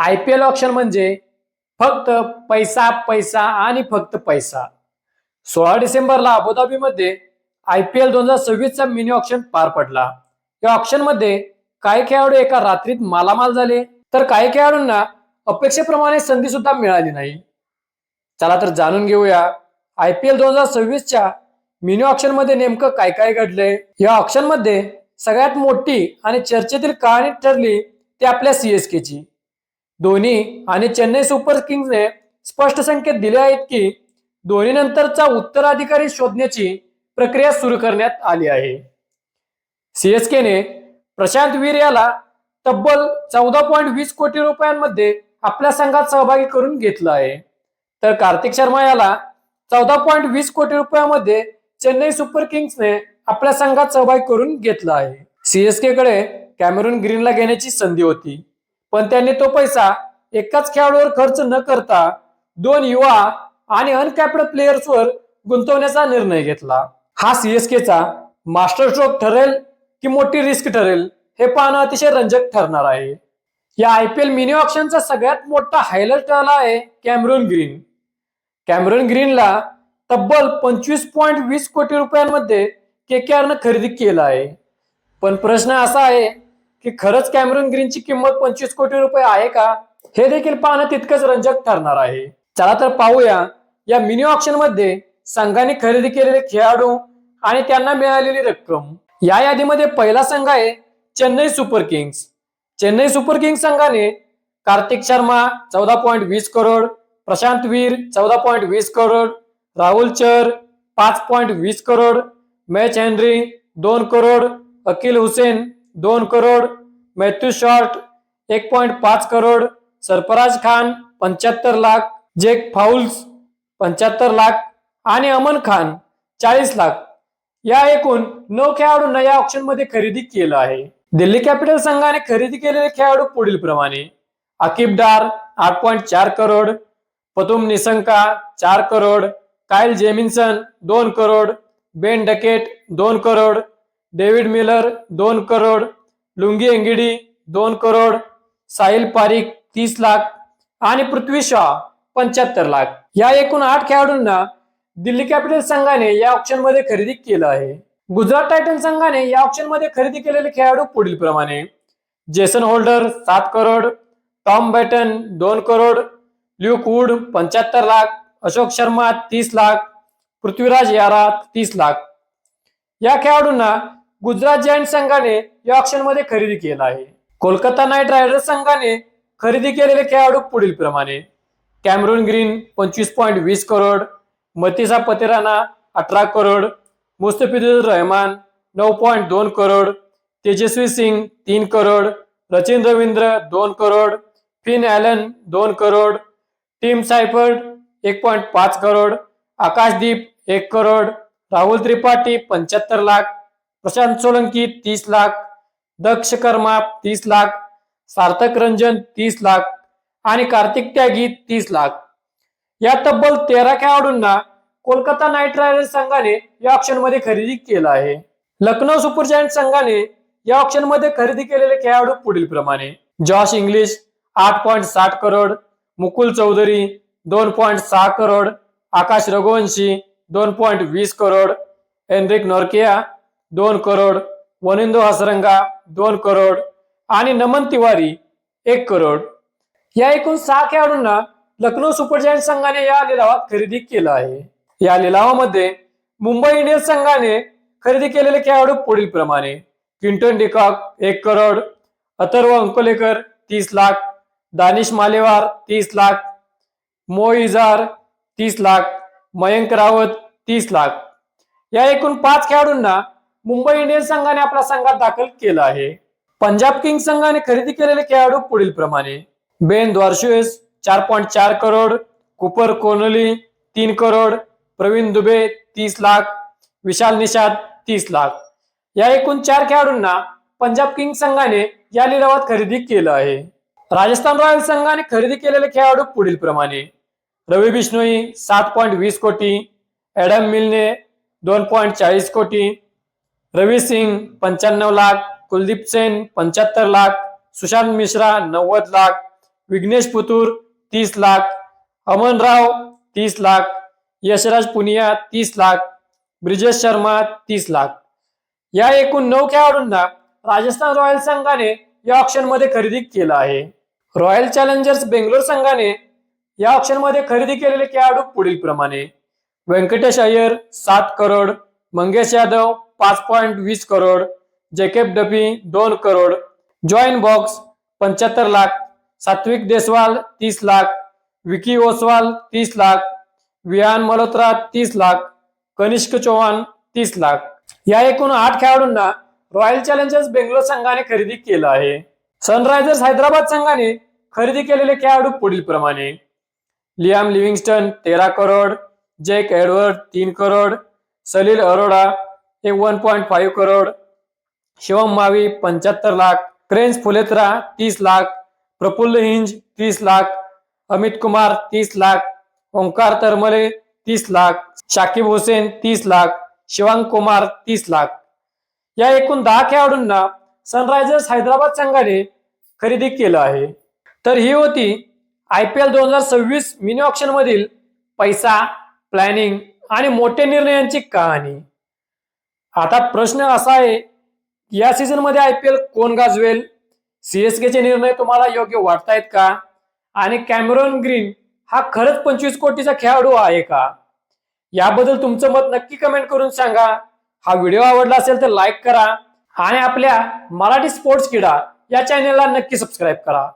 I P L option म्हणजे फक्त पैसा पैसा आणि फक्त पैसा. सोळा डिसेंबरला अबुधाबीमध्ये आय पी एल दोन हजार सव्वीसचा मिनी ऑप्शन पार पडला. या ऑप्शनमध्ये काही खेळाडू एका रात्रीत मालामाल झाले. तर काही खेळाडूंना अपेक्षेप्रमाणे संधी सुद्धा मिळाली नाही. चला तर जाणून घेऊया आय पी एल दोन हजार सव्वीसच्या मिनी ऑप्शनमध्ये नेमकं काय काय घडलंय. या ऑप्शनमध्ये सगळ्यात मोठी आणि चर्चेतील कहाणी ठरली ती आपल्या सीएसकेची धोनी आणि चेन्नई सुपर किंग्सने स्पष्ट संकेत दिले आहेत की धोनी नंतरचा उत्तराधिकारी शोधण्याची प्रक्रिया सुरू करण्यात आली आहे. सीएसकेने प्रशांत वीर याला तब्बल चौदा पॉईंट वीस कोटी रुपयांमध्ये आपल्या संघात सहभागी करून घेतलं आहे. तर कार्तिक शर्मा याला चौदा पॉईंट वीस कोटी रुपयामध्ये चेन्नई सुपर किंग्सने आपल्या संघात सहभागी करून घेतला आहे. सीएसके कडे कॅमेरून ग्रीनला घेण्याची संधी होती. पण त्यांनी तो पैसा एकाच खेळाडूवर खर्च न करता दोन युवा आणि अनकॅप्ड प्लेयर्सवर गुंतवण्याचा निर्णय घेतला. हा सीएसकेचा मास्टर स्ट्रोक ठरेल की मोठी रिस्क ठरेल हे पाहणं अतिशय रंजक ठरणार आहे. या आय पी एल मिनी ऑप्शनचा सगळ्यात मोठा हायलाइट ठरला आहे कॅमरून ग्रीन कॅमरून ग्रीनला तब्बल पंचवीस पॉईंट वीस कोटी रुपयांमध्ये केकेआरनं खरेदी केलं आहे. पण प्रश्न असा आहे की खरंच कॅमरून ग्रीनची किंमत पंचवीस कोटी रुपये आहे का? हे देखील पाहणं तितकंच रंजक ठरणार आहे. चला तर पाहूया. या मिनी ऑप्शनमध्ये संघाने खरेदी केलेले खेळाडू आणि त्यांना मिळालेली रक्कम. या यादीमध्ये पहिला संघ आहे Chennai super kings. Chennai super kings संघाने कार्तिक शर्मा चौदा पॉईंट वीस करोड प्रशांत वीर चौदा पॉईंट वीस करोड राहुल चर पाच पॉईंट वीस करोड मॅच हेनरी दोन करोड अकिल हुसेन दोन करोड मॅथ्यू शॉर्ट एक पॉईंट पाच करोड सरफराज खान पंच्याहत्तर लाख जेक फाउल्स पंच्याहत्तर लाख आणि अमन खान चाळीस लाख. या एकूण नऊ खेळाडूंना या ऑप्शनमध्ये खरेदी केलं आहे. दिल्ली कॅपिटल संघाने खरेदी केलेले खेळाडू पुढील प्रमाणे. अकिब डार आठ पॉईंट चार करोड. पतुम निसंका चार करोड. कायल जेमिन्सन दोन करोड. बेन डकेट दोन करोड. डेव्हिड मिलर दोन करोड लुंगी एंगिडी दोन करोड साहिल पारिक तीस लाख आणि पृथ्वी शॉ पंच्याहत्तर लाख. या एकूण आठ खेळाडूंना दिल्ली कॅपिटल संघाने या ऑप्शनमध्ये खरेदी केलं आहे. गुजरात टायटन संघाने या ऑप्शनमध्ये खरेदी केलेले खेळाडू पुढील प्रमाणे. जेसन होल्डर सात करोड टॉम बॅटन दोन करोड ल्यूक वूड पंच्याहत्तर लाख अशोक शर्मा तीस लाख पृथ्वीराज यारा तीस लाख. या खेळाडूंना गुजरात जायंट संघाने या ऑप्शनमध्ये खरेदी केला आहे. कोलकाता नाईट रायडर्स संघाने खरेदी केलेले खेळाडू पुढील प्रमाणे. कॅमरून ग्रीन पंचवीस पॉईंट वीस करोड मतिसा पतेराना अठरा करोड मुस्तफिजुर रहमान नऊ पॉईंट दोन करोड तेजस्वी सिंग तीन करोड रचिन रवींद्र दोन करोड फिन ॲलन दोन करोड टीम सायफर्ड एक पॉईंट पाच करोड आकाशदीप एक करोड राहुल त्रिपाठी पंच्याहत्तर लाख प्रशांत सोलंकी तीस लाख दक्ष कर्मा तीस लाख सार्थक रंजन तीस लाख आणि कार्तिक त्यागी तीस लाख. या तब्बल तेरा खेळाडूंना कोलकाता नाईट रायडर्स संघाने या ऑप्शनमध्ये खरेदी केलं आहे. लखनौ सुपर जायंट संघाने या ऑप्शनमध्ये खरेदी केलेले खेळाडू पुढील प्रमाणे. जॉश इंग्लिश आठ पॉईंट साठ करोड मुकुल चौधरी दोन पॉईंट सहा करोड आकाश रघुवंशी दोन पॉईंट वीस करोड एनरिक नॉर्किया दोन करोड वनिंदो हसरंगा दोन करोड आणि नमन तिवारी एक करोड. या एकूण सहा खेळाडूंना लखनौ सुपर जायंट संघाने या लिलावात खरेदी केलं आहे. या लिलावामध्ये मुंबई इंडियन्स संघाने खरेदी केलेले खेळाडू पुढील प्रमाणे क्विंटन डिकॉक एक करोड. अथर्व अंकोलेकर तीस लाख. दानिश मालेवार तीस लाख. मोइजार तीस लाख. मयंक रावत तीस लाख. या एकूण पाच खेळाडूंना मुंबई इंडियन्स संघाने आपला संघात दाखल केलं आहे. पंजाब किंग्स संघाने खरेदी केलेले खेळाडू पुढील प्रमाणे. बेन द्वारशुएस चार पॉईंट चार करोड कुपर कोनली तीन करोड प्रवीण दुबे तीस लाख विशाल निषाद तीस लाख. या एकूण चार खेळाडूंना पंजाब किंग्स संघाने या लिलावात खरेदी केलं आहे. राजस्थान रॉयल्स संघाने खरेदी केलेले खेळाडू पुढील प्रमाणे. रवी बिष्णोई सात पॉईंट वीस कोटी. ॲडम मिलने दोन पॉईंट चाळीस कोटी. रवी सिंग पंच्याण्णव लाख कुलदीप सेन पंच्याहत्तर लाख सुशांत मिश्रा नव्वद लाख विघ्नेश पुतूर तीस लाख अमनराव तीस लाख यशराज पुनिया तीस लाख ब्रिजेश शर्मा तीस लाख. या एकूण नऊ खेळाडूंना राजस्थान रॉयल्स संघाने या ऑप्शनमध्ये खरेदी केलं आहे. रॉयल चॅलेंजर्स बेंगलोर संघाने या ऑप्शनमध्ये खरेदी केलेले खेळाडू पुढील प्रमाणे व्यंकटेश अय्यर सात करोड मंगेश यादव पाच पॉईंट वीस करोड जेकेब डबी दोन करोड. जॉईन बॉक्स पंच्याहत्तर लाख सात्विक देसवाल तीस लाख विकी ओसवाल तीस लाख विहान मल्होत्रा तीस लाख कनिष्क चौहान तीस लाख. या एकूण आठ खेळाडूंना रॉयल चॅलेंजर्स बेंगलोर संघाने खरेदी केलं आहे. सनरायझर्स हैदराबाद संघाने खरेदी केलेले खेळाडू पुढील प्रमाणे. लियाम लिव्हिंगस्टन तेरा करोड जेक एडवर्ड तीन करोड सलील अरोडा हे one point five crore Shivam Mavi पंच्याहत्तर लाख क्रेन्स फुलेत्रा तीस लाख प्रफुल्ल हिंज तीस लाख अमित कुमार तीस लाख ओंकार तरमले तीस लाख शाकिब हुसेन तीस लाख शिवांग कुमार तीस लाख. या एकूण दहा खेळाडूंना सनरायझर्स हैदराबाद संघाने खरेदी केलं आहे. तर ही होती आय पी एल दोन हजार सव्वीस मिनी ऑप्शन मधील पैसा प्लॅनिंग आणि मोठ्या निर्णयांची कहाणी. आता प्रश्न असा आहे या सीझनमध्ये आय पी एल कोण गाजवेल? सीएसकेचे निर्णय तुम्हाला योग्य वाटतायत का? आणि कॅमेरॉन ग्रीन हा खरंच पंचवीस कोटीचा खेळाडू आहे का? याबद्दल तुमचं मत नक्की कमेंट करून सांगा. हा व्हिडिओ आवडला असेल तर लाईक करा आणि आपल्या मराठी स्पोर्ट्स किडा या चॅनेलला नक्की सबस्क्राईब करा.